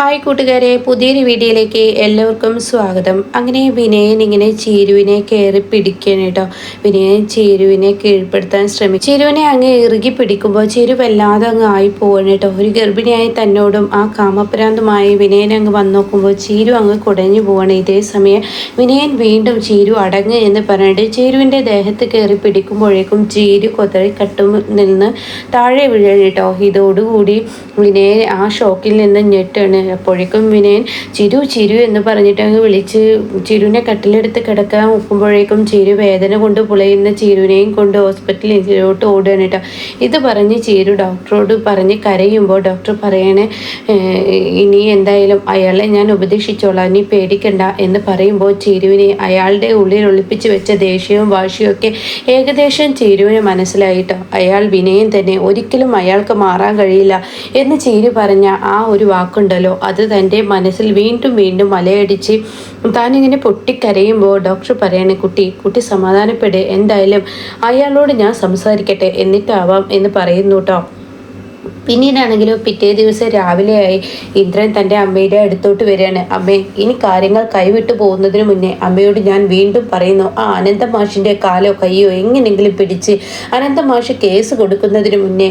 Hi കൂട്ടുകാരെ പുതിയൊരു വീഡിയോയിലേക്ക് എല്ലാവർക്കും സ്വാഗതം. അങ്ങനെ വിനയൻ ഇങ്ങനെ ചീരുവിനെ കയറി പിടിക്കണം കേട്ടോ. വിനയൻ ചീരുവിനെ കീഴ്പ്പെടുത്താൻ ശ്രമിക്കും ചീരുവിനെ അങ്ങ് ഇറുകി പിടിക്കുമ്പോൾ ചീരു വല്ലാതെ അങ്ങ് ആയി പോവാണ് കേട്ടോ. ഒരു ഗർഭിണിയായി തന്നോടും ആ കാമപ്രാന്തമായി വിനയൻ അങ്ങ് വന്നു നോക്കുമ്പോൾ ചീരു അങ്ങ് കുടഞ്ഞു പോവാണ്. ഇതേ സമയം വിനയൻ വീണ്ടും ചീരു അടങ്ങ് എന്ന് പറഞ്ഞിട്ട് ചീരുവിന്റെ ദേഹത്ത് കയറി പിടിക്കുമ്പോഴേക്കും ചീരു കൊതറി കട്ടും നിന്ന് താഴെ വീഴണം കേട്ടോ. ഇതോടുകൂടി വിനയൻ ആ ഷോക്കിൽ നിന്ന് ഞെട്ടാണ്. അപ്പോഴേക്കും വിനയൻ ചിരു ചിരു എന്ന് പറഞ്ഞിട്ട് അങ്ങ് വിളിച്ച് ചിരുവിനെ കട്ടിലെടുത്ത് കിടക്കാൻ ഒക്കുമ്പോഴേക്കും ചിരു വേദന കൊണ്ട് പുളയുന്ന ചിരുവിനെയും കൊണ്ട് ഹോസ്പിറ്റലിലോട്ട് ഓടുകയാണ് കേട്ടോ. ഇത് പറഞ്ഞ് ചിരു ഡോക്ടറോട് പറഞ്ഞ് കരയുമ്പോൾ ഡോക്ടർ പറയണേ ഇനി എന്തായാലും അയാളെ ഞാൻ ഉപദേശിച്ചോളാം ഇനി പേടിക്കണ്ട എന്ന് പറയുമ്പോൾ ചിരുവിനെ അയാളുടെ ഉള്ളിൽ ഒളിപ്പിച്ച് വെച്ച ദേഷ്യവും വാശിയും ഒക്കെ ഏകദേശം ചിരുവിന് മനസ്സിലായിട്ടോ അയാൾ വിനയം തന്നെ ഒരിക്കലും അയാൾക്ക് മാറാൻ കഴിയില്ല എന്ന് ചീരു പറഞ്ഞ ആ ഒരു വാക്കുണ്ടല്ലോ അത് തന്റെ മനസ്സിൽ വീണ്ടും വീണ്ടും മലയടിച്ച് താനിങ്ങനെ പൊട്ടിക്കരയുമ്പോൾ ഡോക്ടർ പറയണേ കുട്ടി കുട്ടി സമാധാനപ്പെട്. എന്തായാലും അയാളോട് ഞാൻ സംസാരിക്കട്ടെ. എന്നിട്ടാവാം എന്ന് പറയുന്നു കേട്ടോ പിന്നീടാണെങ്കിലും പിറ്റേ ദിവസം രാവിലെയായി ഇന്ദ്രൻ തന്റെ അമ്മയുടെ അടുത്തോട്ട് വരികയാണ്. അമ്മേ ഇനി കാര്യങ്ങൾ കൈവിട്ടു പോകുന്നതിന് മുന്നേ അമ്മയോട് ഞാൻ വീണ്ടും പറയുന്നു ആ അനന്ത മാഷിന്റെ കാലോ കയ്യോ എങ്ങനെങ്കിലും പിടിച്ച് അനന്ത മാഷ് കേസ് കൊടുക്കുന്നതിന് മുന്നേ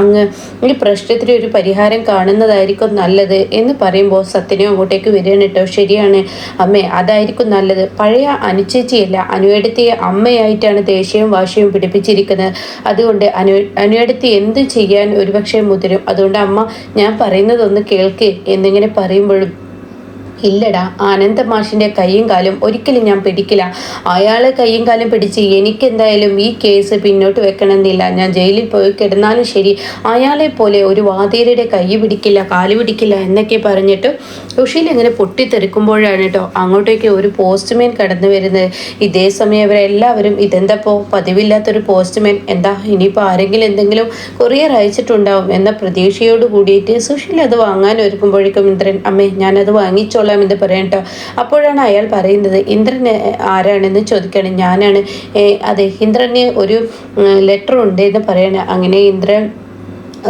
അങ്ങ് ഈ പ്രശ്നത്തിന് ഒരു പരിഹാരം കാണുന്നതായിരിക്കും നല്ലത് എന്ന് പറയുമ്പോൾ സത്യനെ അങ്ങോട്ടേക്ക് വരികയാണ് കേട്ടോ ശരിയാണ് അമ്മേ അതായിരിക്കും നല്ലത്. പഴയ അനുചേച്ചിയല്ല അനുവേടത്തിയ അമ്മയായിട്ടാണ് ദേഷ്യവും വാശിയും പിടിപ്പിച്ചിരിക്കുന്നത്. അതുകൊണ്ട് അനു അനുവേടത്തി എന്ത് ചെയ്യാൻ ഒരുപക്ഷെ മുതിരും. അതുകൊണ്ട് അമ്മ ഞാൻ പറയുന്നതൊന്ന് കേൾക്ക് എന്നിങ്ങനെ പറയുമ്പോഴും ഇല്ലടാ ആനന്ദമാഷിന്റെ കൈയും കാലും ഒരിക്കലും ഞാൻ പിടിക്കില്ല. അയാളെ കൈയും കാലും പിടിച്ച് എനിക്കെന്തായാലും ഈ കേസ് പിന്നോട്ട് വെക്കണമെന്നില്ല. ഞാൻ ജയിലിൽ പോയി കിടന്നാലും ശരി അയാളെ പോലെ ഒരു വാതേരയുടെ കൈ പിടിക്കില്ല കാൽ പിടിക്കില്ല എന്നൊക്കെ പറഞ്ഞിട്ട് സുഷീൽ ഇങ്ങനെ പൊട്ടിത്തെറിക്കുമ്പോഴാണ് കേട്ടോ അങ്ങോട്ടേക്ക് ഒരു പോസ്റ്റ്മാൻ കടന്നു വരുന്നത്. ഇതേ സമയം അവരെല്ലാവരും ഇതെന്താപ്പോ പതിവില്ലാത്തൊരു പോസ്റ്റ്മാൻ എന്താ ഇനിയിപ്പോൾ ആരെങ്കിലും എന്തെങ്കിലും കൊറിയർ അയച്ചിട്ടുണ്ടാവും എന്ന പ്രതീക്ഷയോട് കൂടിയിട്ട് സുഷീൽ അത് വാങ്ങാൻ ഒരുക്കുമ്പോഴേക്കും ഇന്ദ്രൻ അമ്മേ ഞാനത് വാങ്ങിച്ചോളാം എന്ന് പറയാം കേട്ടോ അപ്പോഴാണ് അയാൾ പറയുന്നത് ഇന്ദ്രൻ ആരാണെന്ന് ചോദിക്കുകയാണ് ഞാനാണ് അതെ ഇന്ദ്രന് ഒരു ലെറ്റർ ഉണ്ട് എന്ന് പറയണേ. അങ്ങനെ ഇന്ദ്രൻ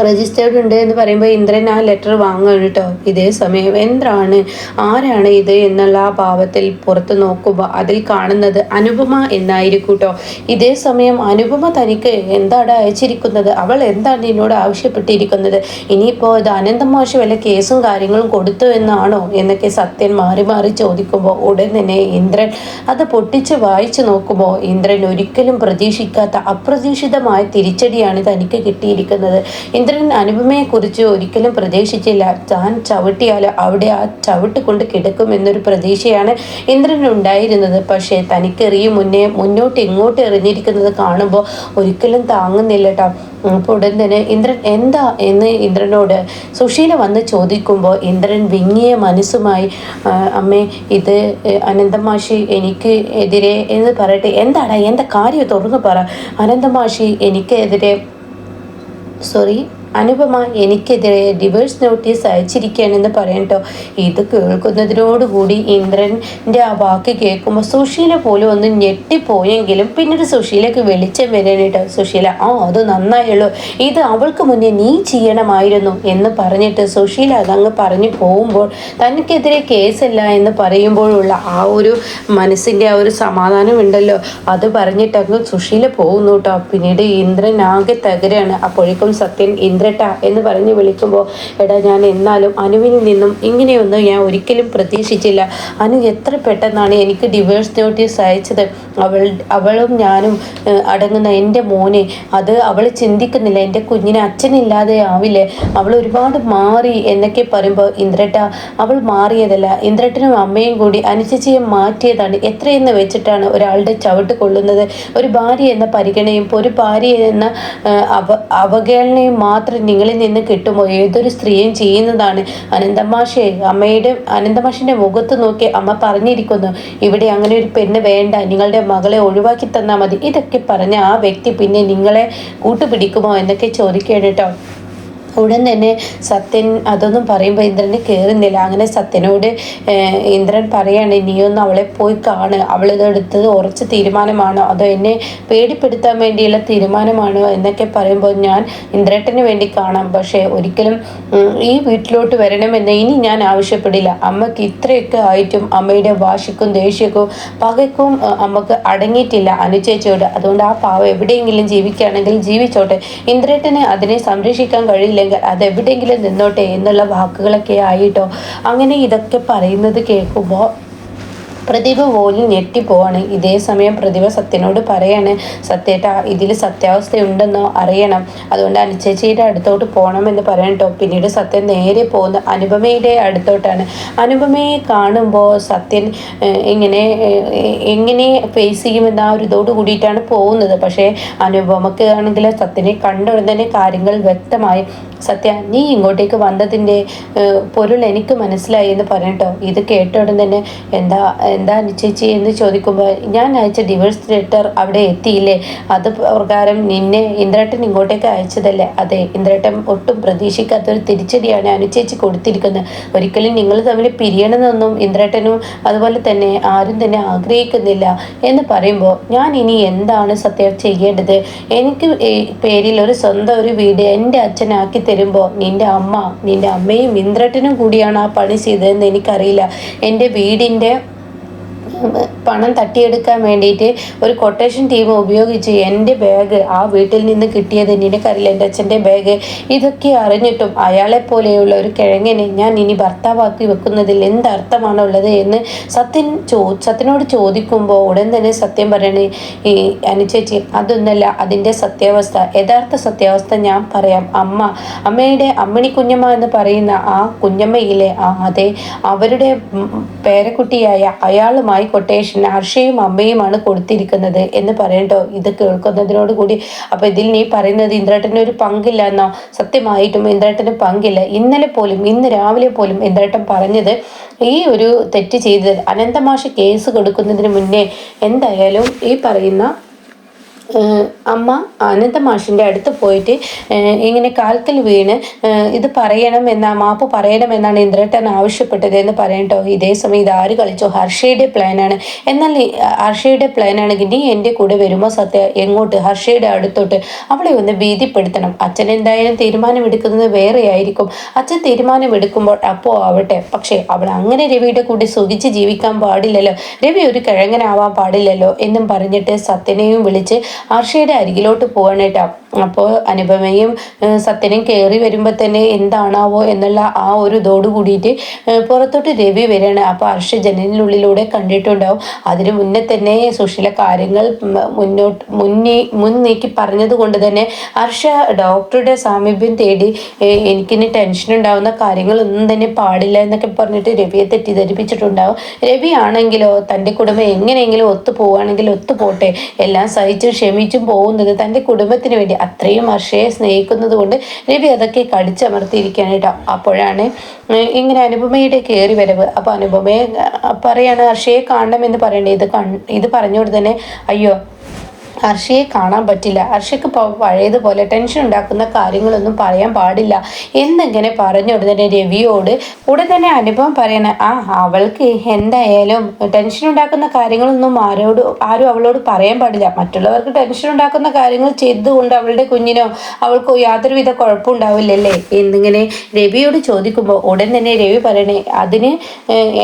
രജിസ്റ്റേർഡ് ഉണ്ട് എന്ന് പറയുമ്പോൾ ഇന്ദ്രൻ ആ ലെറ്റർ വാങ്ങുകയാണ് കേട്ടോ. ഇതേ സമയം എന്താണ് ആരാണ് ഇത് എന്നുള്ള ആ ഭാവത്തിൽ പുറത്ത് നോക്കുമ്പോൾ അതിൽ കാണുന്നത് അനുപമ എന്നായിരിക്കും കേട്ടോ. ഇതേ സമയം അനുപമ തനിക്ക് എന്താണ് അയച്ചിരിക്കുന്നത്? അവൾ എന്താണ് എന്നോട് ആവശ്യപ്പെട്ടിരിക്കുന്നത്? ഇനിയിപ്പോൾ ഇത് അനന്തമാഷി വല്ല കേസും കാര്യങ്ങളും കൊടുത്തു എന്നാണോ? എന്നൊക്കെ സത്യൻ മാറി മാറി ചോദിക്കുമ്പോൾ ഉടൻ തന്നെ ഇന്ദ്രൻ അത് പൊട്ടിച്ച് വായിച്ചു നോക്കുമ്പോൾ ഇന്ദ്രൻ ഒരിക്കലും പ്രതീക്ഷിക്കാത്ത അപ്രതീക്ഷിതമായ തിരിച്ചടിയാണ് തനിക്ക് കിട്ടിയിരിക്കുന്നത്. ഇന്ദ്രൻ അനുപമയെക്കുറിച്ച് ഒരിക്കലും പ്രതീക്ഷിച്ചില്ല. താൻ ചവിട്ടിയാൽ അവിടെ ആ ചവിട്ട് കൊണ്ട് കിടക്കും എന്നൊരു പ്രതീക്ഷയാണ് ഇന്ദ്രൻ ഉണ്ടായിരുന്നത്. പക്ഷേ തനിക്കെറിയും മുന്നേ മുന്നോട്ട് ഇങ്ങോട്ട് എറിഞ്ഞിരിക്കുന്നത് കാണുമ്പോൾ ഒരിക്കലും താങ്ങുന്നില്ല കേട്ടോ അപ്പോൾ ഉടൻ തന്നെ ഇന്ദ്രൻ എന്താ എന്ന് ഇന്ദ്രനോട് സുശീല വന്ന് ചോദിക്കുമ്പോൾ ഇന്ദ്രൻ വിങ്ങിയ മനസ്സുമായി അമ്മേ ഇത് അനന്തമാഷി എനിക്ക് എതിരെ എന്ന് പറയട്ടെ. എന്താടാ? എന്താ? കാര്യം തുറന്നു പറ. അനന്തമാഷി എനിക്കെതിരെ sorry? അനുപമ എനിക്കെതിരെ ഡിവേഴ്സ് നോട്ടീസ് അയച്ചിരിക്കുകയാണെന്ന് പറയട്ടോ ഇത് കേൾക്കുന്നതിനോടുകൂടി ഇന്ദ്രന്റെ ആ വാക്ക് കേൾക്കുമ്പോൾ സുശീല പോലും ഒന്ന് ഞെട്ടിപ്പോയെങ്കിലും പിന്നീട് സുശീലക്ക് വെളിച്ചം വരാനായിട്ട് സുശീല ആ അത് നന്നായുള്ളൂ. ഇത് അവൾക്ക് മുന്നേ നീ ചെയ്യണമായിരുന്നു എന്ന് പറഞ്ഞിട്ട് സുശീല അതങ്ങ് പറഞ്ഞു പോകുമ്പോൾ തനിക്കെതിരെ കേസല്ല എന്ന് പറയുമ്പോഴുള്ള ആ ഒരു മനസ്സിന്റെ ആ ഒരു സമാധാനം ഉണ്ടല്ലോ അത് പറഞ്ഞിട്ട് അങ്ങ് സുശീല പോകുന്നു കേട്ടോ പിന്നീട് ഇന്ദ്രൻ ആകെ തകരാണ്. അപ്പോഴേക്കും സത്യൻ ഇന്ദ്രൻ ചന്ദ്രട്ട എന്ന് പറഞ്ഞ് വിളിക്കുമ്പോൾ എടാ ഞാൻ എന്നാലും അനുവിൽ നിന്നും ഇങ്ങനെയൊന്നും ഞാൻ ഒരിക്കലും പ്രതീക്ഷിച്ചില്ല. അനു എത്ര പെട്ടെന്നാണ് എനിക്ക് ഡിവേഴ്സ് നോട്ടീസ് അയച്ചത്. അവൾ അവളും ഞാനും അടങ്ങുന്ന എന്റെ മോനെ അത് അവൾ ചിന്തിക്കുന്നില്ല. എന്റെ കുഞ്ഞിനെ അച്ഛനില്ലാതെ ആവില്ലേ? അവൾ ഒരുപാട് മാറി എന്നൊക്കെ പറയുമ്പോൾ ഇന്ദ്രട്ട അവൾ മാറിയതല്ല. ഇന്ദ്രട്ടനും അമ്മയും കൂടി അനുചിച്ചയെ മാറ്റിയതാണ്. എത്രയെന്ന് വെച്ചിട്ടാണ് ഒരാളുടെ ചവിട്ട് കൊള്ളുന്നത്? ഒരു ഭാര്യ എന്ന പരിഗണയും ഒരു ഭാര്യ എന്ന അവ അവഗണനയും മാത്രം മാത്രം നിങ്ങളിൽ നിന്ന് കിട്ടുമോ? ഏതൊരു സ്ത്രീയും ചെയ്യുന്നതാണ്. അനന്തമാഷെ അമ്മയുടെ അനന്തമാഷിന്റെ മുഖത്ത് നോക്കി അമ്മ പറഞ്ഞിരിക്കുന്നു ഇവിടെ അങ്ങനെ ഒരു പെണ്ണ് വേണ്ട നിങ്ങളുടെ മകളെ ഒഴിവാക്കി തന്നാൽ മതി. ഇതൊക്കെ പറഞ്ഞ ആ വ്യക്തി പിന്നെ നിങ്ങളെ കൂട്ടുപിടിക്കുമോ എന്നൊക്കെ ചോദിക്കുകയാണ് കേട്ടോ. ഉടൻ തന്നെ സത്യൻ അതൊന്നും പറയുമ്പോൾ ഇന്ദ്രന് കയറുന്നില്ല അങ്ങനെ സത്യനോട് ഇന്ദ്രൻ പറയാണ് നീയൊന്ന് അവളെ പോയി കാണ്. അവളിത് എടുത്തത് ഉറച്ച തീരുമാനമാണോ? അതോ എന്നെ പേടിപ്പെടുത്താൻ വേണ്ടിയുള്ള തീരുമാനമാണോ? എന്നൊക്കെ പറയുമ്പോൾ ഞാൻ ഇന്ദ്രേട്ടന് വേണ്ടി കാണാം. പക്ഷേ ഒരിക്കലും ഈ വീട്ടിലോട്ട് വരണമെന്ന് ഇനി ഞാൻ ആവശ്യപ്പെടില്ല. അമ്മയ്ക്ക് ഇത്രയൊക്കെ ആയിട്ടും അമ്മയുടെ വാശിക്കും ദേഷ്യക്കും പകയ്ക്കും അമ്മയ്ക്ക് അടങ്ങിയിട്ടില്ല അനുചേച്ചിയോട്. അതുകൊണ്ട് ആ പാവം എവിടെയെങ്കിലും ജീവിക്കുകയാണെങ്കിൽ ജീവിച്ചോട്ടെ. ഇന്ദ്രേട്ടന് അതിനെ സംരക്ഷിക്കാൻ കഴിയില്ല. ഇല്ലെങ്കിൽ അതെവിടെയെങ്കിലും നിന്നോട്ടെ എന്നുള്ള വാക്കുകളൊക്കെ ആയിട്ടോ. അങ്ങനെ ഇതൊക്കെ പറയുന്നത് കേൾക്കുമ്പോൾ പ്രതിഭ പോലും ഞെട്ടിപ്പോവാണ് ഇതേ സമയം പ്രതിഭ സത്യനോട് പറയാണ് സത്യേട്ട ഇതിൽ സത്യാവസ്ഥ ഉണ്ടെന്നോ അറിയണം. അതുകൊണ്ട് അനുചേച്ചിയുടെ അടുത്തോട്ട് പോകണമെന്ന് പറയട്ടോ പിന്നീട് സത്യൻ നേരെ പോകുന്ന. അനുപമയുടെ അടുത്തോട്ടാണ്. അനുപമയെ കാണുമ്പോൾ സത്യൻ ഇങ്ങനെ എങ്ങനെ ഫേസ് ചെയ്യുമെന്ന ആ ഒരു ഇതോട് കൂടിയിട്ടാണ് പോകുന്നത്. പക്ഷേ അനുപമക്ക് ആണെങ്കിൽ സത്യനെ കണ്ട തന്നെ കാര്യങ്ങൾ വ്യക്തമായി. സത്യ നീ ഇങ്ങോട്ടേക്ക് വന്നതിന്റെ പൊരുൾ എനിക്ക് മനസ്സിലായി എന്ന് പറയട്ടോ ഇത് കേട്ട ഉടൻ തന്നെ എന്താ എന്താ ചേച്ചി എന്ന് ചോദിക്കുമ്പോൾ ഞാൻ അയച്ച ഡിവോഴ്സ് ലെറ്റർ അവിടെ എത്തിയില്ലേ? അത് പ്രകാരം നിന്നെ ഇന്ദ്രട്ടൻ ഇങ്ങോട്ടേക്ക് അയച്ചതല്ലേ? അതെ ഇന്ദ്രട്ടൻ ഒട്ടും പ്രതീക്ഷിക്കാത്തൊരു തിരിച്ചടിയാണ് അനുചേച്ചി കൊടുത്തിരിക്കുന്നത്. ഒരിക്കലും നിങ്ങൾ തമ്മിൽ പിരിയണമെന്നൊന്നും ഇന്ദ്രട്ടനും അതുപോലെ തന്നെ ആരും തന്നെ ആഗ്രഹിക്കുന്നില്ല. എന്ന് പറയുമ്പോൾ ഞാൻ ഇനി എന്താണ് സത്യം ചെയ്യേണ്ടത്? എനിക്ക് പേരിൽ ഒരു സ്വന്തം ഒരു വീട് എന്റെ അച്ഛനാക്കി തരുമ്പോൾ നിന്റെ അമ്മ നിന്റെ അമ്മയും ഇന്ദ്രട്ടനും കൂടിയാണ് ആ പണി ചെയ്തതെന്ന് എനിക്കറിയില്ല. എന്റെ വീടിന്റെ പണം തട്ടിയെടുക്കാൻ വേണ്ടിയിട്ട് ഒരു കൊട്ടേഷൻ ടീം ഉപയോഗിച്ച് എന്റെ ബാഗ് ആ വീട്ടിൽ നിന്ന് കിട്ടിയത് നിനക്കറിയില്ല എന്റെ അച്ഛന്റെ ബാഗ് ഇതൊക്കെ അറിഞ്ഞിട്ടും അയാളെ പോലെയുള്ള ഒരു കിഴങ്ങനെ ഞാൻ ഇനി ഭർത്താവാക്കി വെക്കുന്നതിൽ എന്തർത്ഥമാണുള്ളത് എന്ന് സത്യൻ ചോ സത്യനോട് ചോദിക്കുമ്പോൾ ഉടൻ തന്നെ സത്യം പറയണേ ഈ അനുചേച്ചി അതൊന്നല്ല അതിന്റെ സത്യാവസ്ഥ യഥാർത്ഥ സത്യാവസ്ഥ ഞാൻ പറയാം. അമ്മ അമ്മയുടെ അമ്മണി കുഞ്ഞമ്മ എന്ന് പറയുന്ന ആ കുഞ്ഞമ്മയിലെ ആ അതെ. അവരുടെ പേരക്കുട്ടിയായ അയാളുമായി കൊട്ടേഷൻ ഹർഷയും അമ്മയുമാണ് കൊടുത്തിരിക്കുന്നത് എന്ന് പറയട്ടോ. ഇത് കേൾക്കുന്നതിനോട് കൂടി. അപ്പോൾ ഇതിൽ നീ പറയുന്നത് ഇന്ദ്രേട്ടന് ഒരു പങ്കില്ല എന്നോ? സത്യമായിട്ടും ഇന്ദ്രേട്ടന് പങ്കില്ല. ഇന്നലെ പോലും ഇന്ന് രാവിലെ പോലും ഇന്ദ്രേട്ടൻ പറഞ്ഞത് ഈ ഒരു തെറ്റ് ചെയ്തത് അനന്തമാഷ കേസ് കൊടുക്കുന്നതിന് മുന്നേ. എന്തായാലും ഈ പറയുന്ന അമ്മ അനന്തമാഷിന്റെ അടുത്ത് പോയിട്ട് ഇങ്ങനെ കാൽക്കൽ വീണ് ഇത് പറയണം എന്ന മാപ്പ് പറയണമെന്നാണ് ഇന്ദ്രട്ടൻ ആവശ്യപ്പെട്ടത് എന്ന് പറയട്ടോ ഇതേ സമയം ഇത് ആര് കളിച്ചോ? ഹർഷയുടെ പ്ലാനാണ് എന്നാൽ ഹർഷയുടെ പ്ലാനാണെങ്കിൽ നീ എന്റെ കൂടെ വരുമോ സത്യ? എങ്ങോട്ട്? ഹർഷയുടെ അടുത്തോട്ട്. അവളെ ഒന്ന് ഭീതിപ്പെടുത്തണം. അച്ഛൻ എന്തായാലും തീരുമാനമെടുക്കുന്നത് വേറെ ആയിരിക്കും അച്ഛൻ തീരുമാനമെടുക്കുമ്പോൾ അപ്പോൾ ആവട്ടെ. പക്ഷേ അവൾ അങ്ങനെ രവിയുടെ കൂടെ സുഖിച്ച് ജീവിക്കാൻ പാടില്ലല്ലോ. രവി ഒരു കിഴങ്ങനാവാൻ പാടില്ലല്ലോ എന്നും പറഞ്ഞിട്ട് സത്യനെയും വിളിച്ച് ഹർഷയുടെ അരികിലോട്ട് പോവാണ് അപ്പോൾ അനുപമയും സത്യനും കയറി വരുമ്പോൾ തന്നെ എന്താണാവോ എന്നുള്ള ആ ഒരു ഇതോട് കൂടിയിട്ട് പുറത്തോട്ട് രവി വരികയാണ് അപ്പോൾ ഹർഷ ജനലിനുള്ളിലൂടെ കണ്ടിട്ടുണ്ടാവും. അതിന് മുന്നേ തന്നെ സുശീല കാര്യങ്ങൾ മുന്നോട്ട് മുന്നേ മുൻ നീക്കി പറഞ്ഞത് കൊണ്ട് തന്നെ ഹർഷ ഡോക്ടറുടെ സാമീപ്യം തേടി എനിക്കിനി ടെൻഷൻ ഉണ്ടാവുന്ന കാര്യങ്ങളൊന്നും തന്നെ പാടില്ല എന്നൊക്കെ പറഞ്ഞിട്ട് രവിയെ തെറ്റിദ്ധരിപ്പിച്ചിട്ടുണ്ടാവും. രവി ആണെങ്കിലോ തന്റെ കുടുംബം എങ്ങനെയെങ്കിലും ഒത്തു പോവുകയാണെങ്കിൽ ഒത്തു പോട്ടെ. എല്ലാം സഹിച്ച് ക്ഷമിച്ചും പോകുന്നത് തന്റെ കുടുംബത്തിന് വേണ്ടി അത്രയും അർഷയെ സ്നേഹിക്കുന്നത് കൊണ്ട് രവി അതൊക്കെ കടിച്ചമർത്തിയിരിക്കാനായിട്ടോ അപ്പോഴാണ് ഇങ്ങനെ അനുപമയുടെ കയറി വരവ്. അപ്പോൾ അനുപമയെ പറയാണ് അർഷയെ കാണണമെന്ന് പറയണ്ടേ? ഇത് കൺ ഇത് പറഞ്ഞുകൊണ്ട് തന്നെ അയ്യോ ഹർഷയെ കാണാൻ പറ്റില്ല. ഹർഷയ്ക്ക് പഴയതുപോലെ ടെൻഷൻ ഉണ്ടാക്കുന്ന കാര്യങ്ങളൊന്നും പറയാൻ പാടില്ല. എന്നിങ്ങനെ പറഞ്ഞു ഉടനെ രവിയോട്. ഉടൻ തന്നെ അനുഭവം പറയണ ആ അവൾക്ക് എന്തായാലും ടെൻഷൻ ഉണ്ടാക്കുന്ന കാര്യങ്ങളൊന്നും ആരോട് ആരും അവളോട് പറയാൻ പാടില്ല. മറ്റുള്ളവർക്ക് ടെൻഷൻ ഉണ്ടാക്കുന്ന കാര്യങ്ങൾ ചെയ്തുകൊണ്ട് അവളുടെ കുഞ്ഞിനോ അവൾക്കോ യാതൊരുവിധ കുഴപ്പമുണ്ടാവില്ലല്ലേ എന്നിങ്ങനെ രവിയോട് ചോദിക്കുമ്പോൾ ഉടൻ തന്നെ രവി പറയണേ അതിന്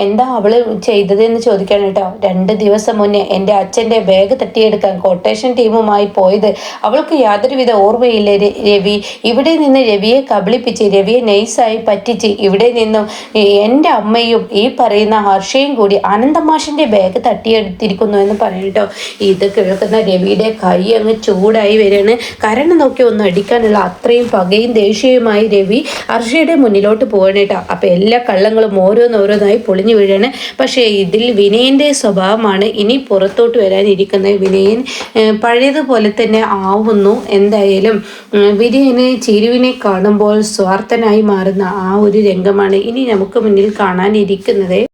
എന്താ അവൾ ചെയ്തതെന്ന് ചോദിക്കണം കേട്ടോ. രണ്ട് ദിവസം മുന്നേ എന്റെ അച്ഛന്റെ ബാഗ് തട്ടിയെടുക്കാൻ കൊട്ടേഷൻ പ്രൊഡക്ഷൻ ടീമുമായി പോയത്. അവൾക്ക് യാതൊരുവിധ ഓർമ്മയില്ല രവി. ഇവിടെ നിന്ന് രവിയെ കബളിപ്പിച്ച് രവിയെ നൈസായി പറ്റിച്ച് ഇവിടെ നിന്നും എന്റെ അമ്മയും ഈ പറയുന്ന ഹർഷയും കൂടി അനന്തമാഷിന്റെ ബാഗ് തട്ടിയെടുത്തിരിക്കുന്നു എന്ന് പറയട്ടോ ഇത് കേൾക്കുന്ന രവിയുടെ കൈ അങ്ങ് ചൂടായി വരികയാണ്. കരണ് നോക്കി ഒന്ന് അടിക്കാനുള്ള അത്രയും പകയും ദേഷ്യവുമായി രവി ഹർഷയുടെ മുന്നിലോട്ട് പോവാണ് കേട്ടോ. അപ്പം എല്ലാ കള്ളങ്ങളും ഓരോന്നോരോന്നായി പൊളിഞ്ഞു വീഴാണ് പക്ഷേ ഇതിൽ വിനയന്റെ സ്വഭാവമാണ് ഇനി പുറത്തോട്ട് വരാനിരിക്കുന്നത്. വിനയൻ പഴയതുപോലെ തന്നെ ആവുന്നു. എന്തായാലും വിരിയനെ ചിരുവിനെ കാണുമ്പോൾ സ്വാർത്ഥനായി മാറുന്ന ആ ഒരു രംഗമാണ് ഇനി നമുക്ക് മുന്നിൽ കാണാനിരിക്കുന്നത്.